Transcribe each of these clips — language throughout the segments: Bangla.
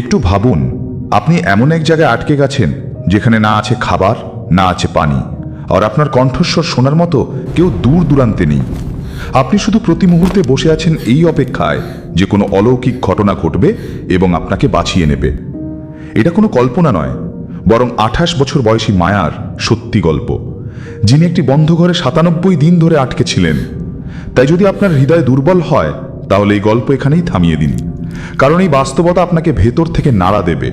একটু ভাবুন, আপনি এমন এক জায়গায় আটকে গেছেন, যেখানে না আছে খাবার, না আছে পানি, আর আপনার কণ্ঠস্বর শোনার মতো কেউ দূর দূরান্তে নেই। আপনি শুধু প্রতি মুহূর্তে বসে আছেন এই অপেক্ষায় যে কোনো অলৌকিক ঘটনা ঘটবে এবং আপনাকে বাঁচিয়ে নেবে। এটা কোনো কল্পনা নয়, বরং আঠাশ বছর বয়সী মায়ার সত্যি গল্প, যিনি একটি বন্ধ ঘরে সাতানব্বই দিন ধরে আটকে ছিলেন। তাই যদি আপনার হৃদয় দুর্বল হয়, তাহলে এই গল্প এখানেই থামিয়ে দিন। কারণ এই বাস্তবতা আপনাকে ভেতর থেকে নাড়া দেবে।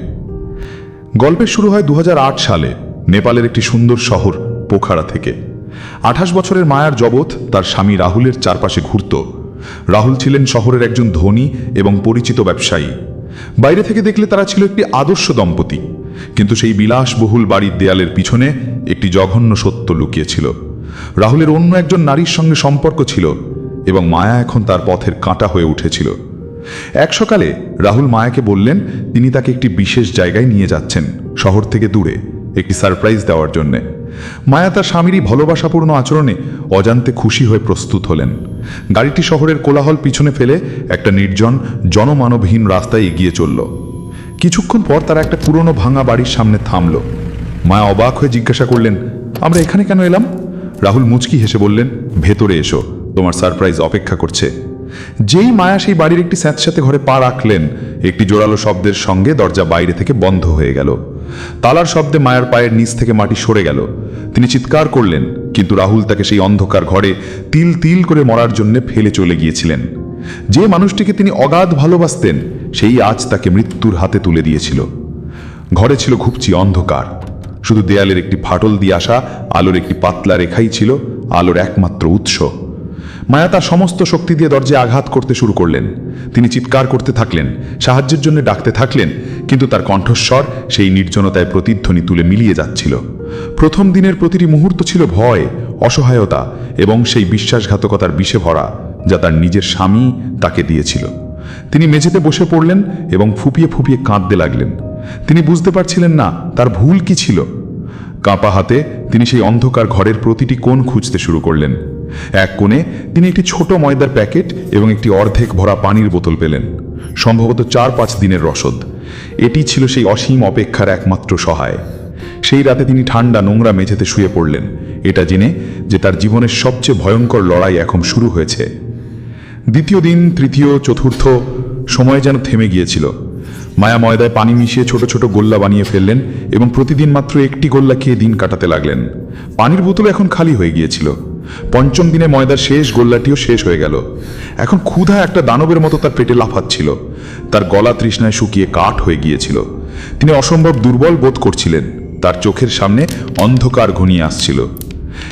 গল্পের শুরু হয় দু হাজার আট সালে, নেপালের একটি সুন্দর শহর, পোখারা থেকে। আঠাশ বছরের মায়ার জগৎ তার স্বামী রাহুলের চারপাশে ঘুরত। রাহুল ছিলেন শহরের একজন ধনী এবং পরিচিত ব্যবসায়ী। বাইরে থেকে দেখলে তারা ছিল একটি আদর্শ দম্পতি। কিন্তু সেই বিলাসবহুল বাড়ির দেয়ালের পিছনে একটি জঘন্য সত্য লুকিয়েছিল। রাহুলের অন্য একজন নারীর সঙ্গে সম্পর্ক ছিল এবং মায়া এখন তার পথের কাঁটা হয়ে উঠেছিল। এক সকালে রাহুল মায়াকে বললেন, তিনি তাকে একটি বিশেষ জায়গায় নিয়ে যাচ্ছেন, শহর থেকে দূরে, একটি সারপ্রাইজ দেওয়ার জন্যে। মায়া তার স্বামীরই ভালোবাসাপূর্ণ আচরণে অজান্তে খুশি হয়ে প্রস্তুত হলেন। গাড়িটি শহরের কোলাহল পিছনে ফেলে একটা নির্জন, জনমানবহীন রাস্তায় এগিয়ে চলল। কিছুক্ষণ পর তারা একটা পুরনো ভাঙা বাড়ির সামনে থামল। মায়া অবাক হয়ে জিজ্ঞাসা করলেন, আমরা এখানে কেন এলাম? রাহুল মুচকি হেসে বললেন, ভেতরে এসো, তোমার সারপ্রাইজ অপেক্ষা করছে। যেই মায়া সেই বাড়ির একটি স্যাঁতস্যাঁতে ঘরে পা রাখলেন, একটি জোরালো শব্দের সঙ্গে দরজা বাইরে থেকে বন্ধ হয়ে গেল। তালার শব্দে মায়ের পায়ের নিচ থেকে মাটি সরে গেল। তিনি চিৎকার করলেন, কিন্তু রাহুল তাকে সেই অন্ধকার ঘরে তিল তিল করে মরার জন্য ফেলে চলে গিয়েছিলেন। যে মানুষটিকে তিনি অগাধ ভালোবাসতেন, সেই আজ তাকে মৃত্যুর হাতে তুলে দিয়েছিল। ঘরে ছিল ঘুপচি অন্ধকার। শুধু দেয়ালের একটি ফাটল দিয়ে আসা, আলোর একটি পাতলা রেখাই ছিল আলোর একমাত্র উৎস। মায়া তার সমস্ত শক্তি দিয়ে দরজায় আঘাত করতে শুরু করলেন। তিনি চিৎকার করতে থাকলেন, সাহায্যের জন্য ডাকতে থাকলেন, কিন্তু তার কণ্ঠস্বর সেই নির্জনতায় প্রতিধ্বনি তুলে মিলিয়ে যাচ্ছিল। প্রথম দিনের প্রতিটি মুহূর্ত ছিল ভয়, অসহায়তা এবং সেই বিশ্বাসঘাতকতার বিষে ভরা যা তার নিজের স্বামী তাকে দিয়েছিল। তিনি মেঝেতে বসে পড়লেন এবং ফুপিয়ে ফুপিয়ে কাঁদতে লাগলেন। তিনি বুঝতে পারছিলেন না তার ভুল কি ছিল। কাঁপা হাতে তিনি সেই অন্ধকার ঘরের প্রতিটি কোণ খুঁজতে শুরু করলেন। এক কোণে তিনি একটি ছোট ময়দার প্যাকেট এবং একটি অর্ধেক ভরা পানির বোতল পেলেন, সম্ভবত চার পাঁচ দিনের রসদ। এটি ছিল সেই অসীম অপেক্ষার একমাত্র সহায়। সেই রাতে তিনি ঠান্ডা নোংরা মেঝেতে শুয়ে পড়লেন। এটা জেনে যে তার জীবনের সবচেয়ে ভয়ঙ্কর লড়াই এখন শুরু হয়েছে। দ্বিতীয় দিন, তৃতীয়, চতুর্থ, সময় যেন থেমে গিয়েছিল। মায়া ময়দায় পানি মিশিয়ে ছোট ছোট গোল্লা বানিয়ে ফেললেন এবং প্রতিদিন মাত্র একটি গোল্লা খেয়ে দিন কাটাতে লাগলেন। পানির বোতল এখন খালি হয়ে গিয়েছিল। পঞ্চম দিনে ময়দার শেষ গোল্লাটিও শেষ হয়ে গেল। এখন ক্ষুধা একটা দানবের মতো তার পেটে লাফাচ্ছিল। তার গলা তৃষ্ণায় শুকিয়ে কাঠ হয়ে গিয়েছিল। তিনি অসম্ভব দুর্বল বোধ করছিলেন। তার চোখের সামনে অন্ধকার ঘনিয়ে আসছিল।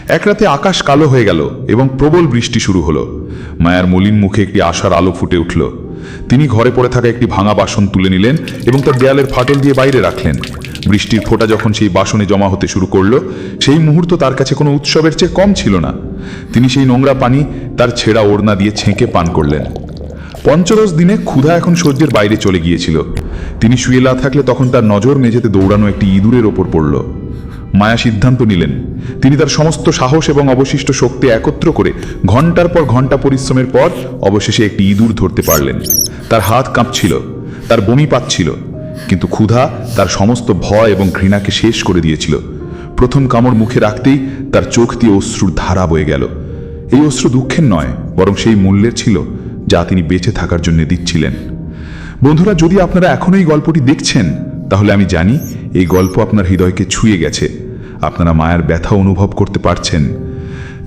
এক রাতে আকাশ কালো হয়ে গেল এবং প্রবল বৃষ্টি শুরু হলো। মায়ার মলিন মুখে একটি আশার আলো ফুটে উঠল। তিনি ঘরে পড়ে থাকা একটি ভাঙা বাসন তুলে নিলেন এবং তার দেয়ালের ফাটল দিয়ে বাইরে রাখলেন। বৃষ্টির ফোঁটা যখন সেই বাসনে জমা হতে শুরু করল, সেই মুহূর্ত তার কাছে কোনো উৎসবের চেয়ে কম ছিল না। তিনি সেই নোংরা পানি তার ছেঁড়া ওড়না দিয়ে ছেঁকে পান করলেন। পঞ্চদশ দিনে ক্ষুধা এখন সহ্যের বাইরে চলে গিয়েছিল। তিনি শুয়ে না থাকলে তখন তার নজর মেঝেতে দৌড়ানো একটি ইঁদুরের ওপর পড়ল। মায়া সিদ্ধান্ত নিলেন। তিনি তার সমস্ত সাহস এবং অবশিষ্ট শক্তি একত্র করে ঘণ্টার পর ঘণ্টা পরিশ্রমের পর অবশেষে একটি ইঁদুর ধরতে পারলেন। তার হাত কাঁপছিল, তার বমি পাচ্ছিল। কিন্তু ক্ষুধা তার সমস্ত ভয় এবং ঘৃণাকে শেষ করে দিয়েছিল। প্রথম কামড় মুখে রাখতেই তার চোখ দিয়ে অশ্রুর ধারা বয়ে গেল। এই অশ্রু দুঃখের নয়, বরং সেই মূল্যের ছিল, যা তিনি বেঁচে থাকার জন্য দিচ্ছিলেন। বন্ধুরা, যদি আপনারা এখনও এই গল্পটি দেখছেন, তাহলে আমি জানি এই গল্প আপনার হৃদয়কে ছুঁয়ে গেছে। আপনারা মায়ের ব্যথা অনুভব করতে পারছেন।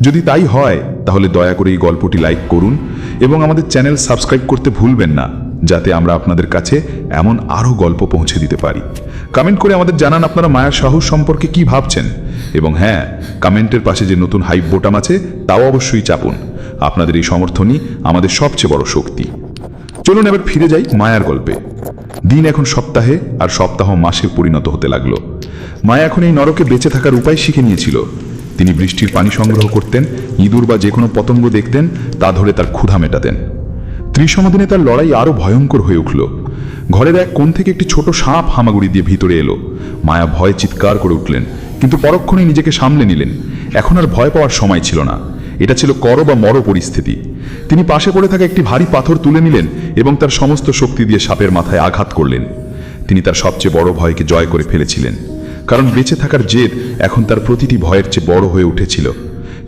যদি তাই হয়, তাহলে দয়া করে এই গল্পটি লাইক করুন এবং আমাদের চ্যানেল সাবস্ক্রাইব করতে ভুলবেন না। যাতে আমরা আপনাদের কাছে এমন আরও গল্প পৌঁছে দিতে পারি। কমেন্ট করে আমাদের জানান আপনারা মায়ার সাহস সম্পর্কে কি ভাবছেন। এবং হ্যাঁ কমেন্টের পাশে যে নতুন হাইপ বোটাম আছে, তাও অবশ্যই চাপুন। আপনাদের এই সমর্থনই আমাদের সবচেয়ে বড় শক্তি। চলুন এবার ফিরে যাই মায়ার গল্পে। দিন এখন সপ্তাহে আর সপ্তাহ মাসে পরিণত হতে লাগল। মায়া এখন এই নরকে বেঁচে থাকার উপায় শিখে নিয়েছিল। তিনি বৃষ্টির পানি সংগ্রহ করতেন, ইঁদুর বা যে কোনো পতঙ্গ দেখতেন, তা ধরে তার ক্ষুধা মেটাতেন। ত্রিশম দিনে তার লড়াই আরও ভয়ঙ্কর হয়ে উঠল। ঘরের এক কোণ থেকে একটি ছোট সাপ হামাগুড়ি দিয়ে ভিতরে এলো। মায়া ভয়ে চিৎকার করে উঠলেন, কিন্তু পরক্ষণেই নিজেকে সামলে নিলেন। এখন আর ভয় পাওয়ার সময় ছিল না। এটা ছিল কর বা মর পরিস্থিতি। তিনি পাশে পড়ে থাকা একটি ভারী পাথর তুলে নিলেন এবং তার সমস্ত শক্তি দিয়ে সাপের মাথায় আঘাত করলেন। তিনি তার সবচেয়ে বড় ভয়কে জয় করে ফেলেছিলেন। কারণ বেঁচে থাকার জেদ এখন তার প্রতিটি ভয়ের চেয়ে বড় হয়ে উঠেছিল।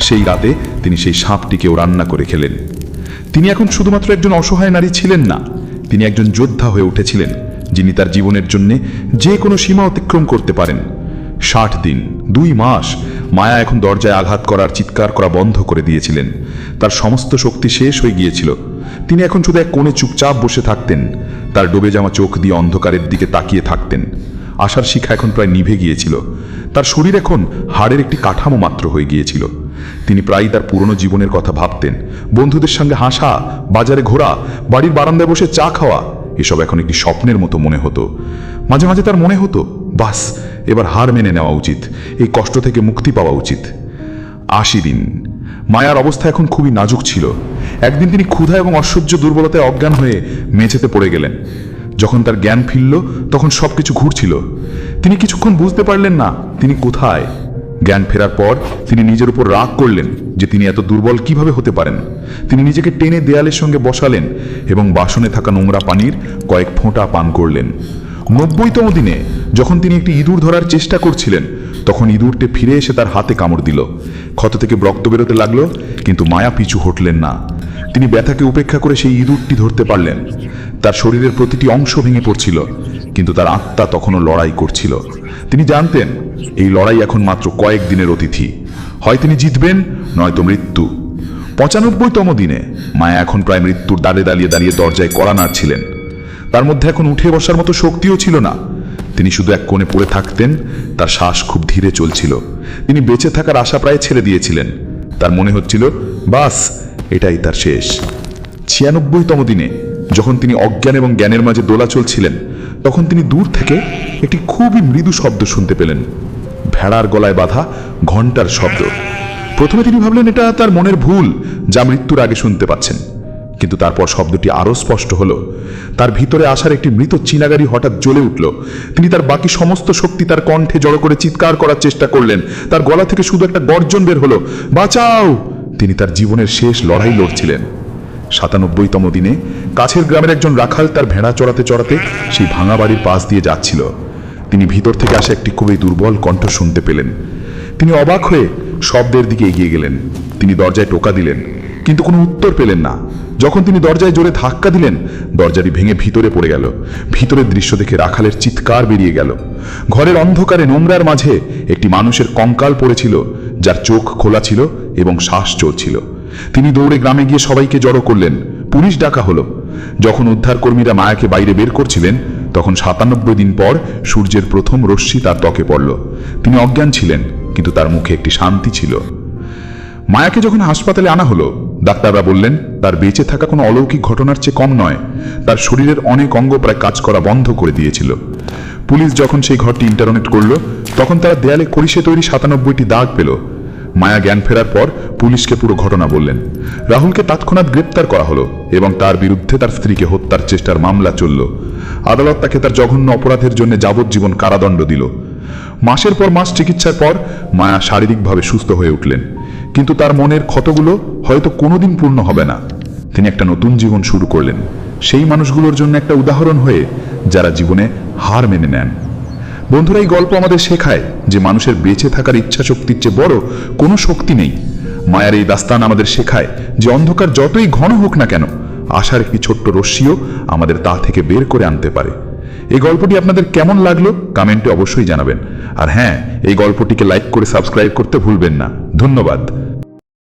সেই রাতে তিনি সেই সাপটিকেও রান্না করে খেলেন। তিনি এখন শুধুমাত্র একজন অসহায় নারী ছিলেন না, তিনি একজন যোদ্ধা হয়ে উঠেছিলেন, যিনি তার জীবনের জন্য যে কোনো সীমা অতিক্রম করতে পারেন। ষাট দিন, দুই মাস মায়া এখন দরজায় আঘাত করার চিৎকার করা বন্ধ করে দিয়েছিলেন। তার সমস্ত শক্তি শেষ হয়ে গিয়েছিল। তিনি এখন শুধু এক কোণে চুপচাপ বসে থাকতেন, তার ডুবে যাওয়া চোখ দিয়ে অন্ধকারের দিকে তাকিয়ে থাকতেন। আশার শিখা এখন প্রায় নিভে গিয়েছিল। তার শরীর এখন হাড়ের একটি কাঠামো মাত্র হয়ে গিয়েছিল। তিনি প্রায়ই তার পুরনো জীবনের কথা ভাবতেন। বন্ধুদের সঙ্গে হাসা, বাজারে ঘোরা, বাড়ির বারান্দায় বসে চা খাওয়া, এসব এখন একটি স্বপ্নের মতো মনে হতো। মাঝে মাঝে তার মনে হতো, বাস, এবার হার মেনে নেওয়া উচিত। এই কষ্ট থেকে মুক্তি পাওয়া উচিত। আশি দিন, মায়ার অবস্থা এখন খুবই নাজুক ছিল। একদিন তিনি ক্ষুধা এবং অসহ্য দুর্বলতায় অজ্ঞান হয়ে মেঝেতে পড়ে গেলেন। যখন তার জ্ঞান ফিরল, তখন সবকিছু ঘুরছিল। তিনি কিছুক্ষণ বুঝতে পারলেন না, তিনি কোথায়। জ্ঞান ফেরার পর তিনি নিজের উপর রাগ করলেন যে তিনি এত দুর্বল কীভাবে হতে পারেন। তিনি নিজেকে টেনে দেয়ালের সঙ্গে বসালেন এবং বাসনে থাকা নোংরা পানির কয়েক ফোঁটা পান করলেন। নব্বইতম দিনে যখন তিনি একটি ইঁদুর ধরার চেষ্টা করছিলেন, তখন ইঁদুরটি ফিরে এসে তার হাতে কামড় দিল। ক্ষত থেকে রক্ত বেরোতে লাগল, কিন্তু মায়া পিছু হটলেন না। তিনি ব্যথাকে উপেক্ষা করে সেই ইঁদুরটি ধরতে পারলেন। তার শরীরের প্রতিটি অংশ ভেঙে পড়ছিল, কিন্তু তার আত্মা তখনও লড়াই করছিল। তিনি জানতেন এই লড়াই এখন মাত্র কয়েক দিনের অতিথি। হয় তিনি জিতবেন, নয়তো মৃত্যু। পঁচানব্বইতম দিনে মায়া এখন প্রায় মৃত্যুর ডালে দাঁড়িয়ে দাঁড়িয়ে দরজায় কড়া নাড়ছিলেন তার মধ্যে এখন উঠে বসার মতো শক্তিও ছিল না। তিনি শুধু এক কোণে পড়ে থাকতেন, তার শ্বাস খুব ধীরে চলছিল। তিনি বেঁচে থাকার আশা প্রায় ছেড়ে দিয়েছিলেন। তার মনে হচ্ছিল, বাস, এটাই তার শেষ। ছিয়ানব্বইতম দিনে যখন তিনি অজ্ঞান এবং জ্ঞানের মাঝে দোলা চলছিলেন, তখন তিনি দূর থেকে একটি খুবই মৃদু শব্দ শুনতে পেলেন। ভেড়ার গলায় বাঁধা ঘণ্টার শব্দ। প্রথমে তিনি ভাবলেন, এটা তার মনের ভুল, যা মৃত্যুর আগে শুনতে পাচ্ছেন। কিন্তু তারপর শব্দটি আরও স্পষ্ট হলো। তার ভিতরে আসার একটি মৃত চিনাগারি হঠাৎ জ্বলে উঠল। তিনি তার বাকি সমস্ত শক্তি তার কণ্ঠে জড়ো করে চিৎকার করার চেষ্টা করলেন। তার গলা থেকে শুধু একটা গর্জন বের হলো, বাঁচাও! তিনি তার জীবনের শেষ লড়াই লড়ছিলেন। সাতানব্বইতম দিনে কাছের গ্রামের একজন রাখাল তার ভেড়া চড়াতে চড়াতে সেই ভাঙা বাড়ির পাশ দিয়ে যাচ্ছিল। তিনি ভিতর থেকে আসা একটি খুবই দুর্বল কণ্ঠ শুনতে পেলেন। তিনি অবাক হয়ে শব্দের দিকে এগিয়ে গেলেন। তিনি দরজায় টোকা দিলেন, কিন্তু কোনো উত্তর পেলেন না। যখন তিনি দরজায় জোরে ধাক্কা দিলেন, দরজাটি ভেঙে ভিতরে পড়ে গেল। ভিতরের দৃশ্য দেখে রাখালের চিৎকার বেরিয়ে গেল। ঘরের অন্ধকারে নোংরার মাঝে একটি মানুষের কঙ্কাল পড়েছিল, যার চোখ খোলা ছিল এবং শ্বাস চলছিল। তিনি দৌড়ে গ্রামে গিয়ে সবাইকে জড়ো করলেন। পুলিশ ডাকা হলো। যখন উদ্ধারকর্মীরা মায়াকে বাইরে বের করছিলেন তখন সাতানব্বই দিন পর সূর্যের প্রথম রশ্মি তার ত্বকে পড়ল। তিনি অজ্ঞান ছিলেন, কিন্তু তার মুখে একটি শান্তি ছিল। মায়াকে যখন হাসপাতালে আনা হলো, ডাক্তাররা বললেন, তার বেঁচে থাকা কোনো অলৌকিক ঘটনার চেয়ে কম নয়, তার শরীরের অনেক অঙ্গ প্রায় কাজ করা বন্ধ করে দিয়েছিল। পুলিশ যখন সেই ঘরটি ইন্টারনেট করল, তখন তারা দেয়ালে করিসে তৈরি সাতানব্বইটি দাগ পেল। মায়া জ্ঞান ফেরার পর পুলিশকে পুরো ঘটনা বললেন। রাহুলকে তৎক্ষণাৎ গ্রেপ্তার করা হলো এবং তার বিরুদ্ধে তার স্ত্রীকে হত্যার চেষ্টার মামলা চলল। আদালত তাকে তার জঘন্য অপরাধের জন্য যাবজ্জীবন কারাদণ্ড দিল। মাসের পর মাস চিকিৎসার পর মায়া শারীরিকভাবে সুস্থ হয়ে উঠলেন। কিন্তু তার মনের ক্ষতগুলো হয়তো কোনোদিন পূর্ণ হবে না। তিনি একটা নতুন জীবন শুরু করলেন। সেই মানুষগুলোর জন্য একটা উদাহরণ হয়ে যারা জীবনে হার মেনে নেন। বন্ধুরা, এই গল্প আমাদের শেখায় যে মানুষের বেঁচে থাকার ইচ্ছা শক্তির চেয়ে বড় কোনো শক্তি নেই। মায়ার এই দাস্তান আমাদের শেখায় যে অন্ধকার যতই ঘন হোক না কেন, আশার একটি ছোট্ট রশ্মিও আমাদের তা থেকে বের করে আনতে পারে। এই গল্পটি আপনাদের কেমন লাগল কমেন্টে অবশ্যই জানাবেন। আর হ্যাঁ এই গল্পটিকে লাইক করে সাবস্ক্রাইব করতে ভুলবেন না। ধন্যবাদ।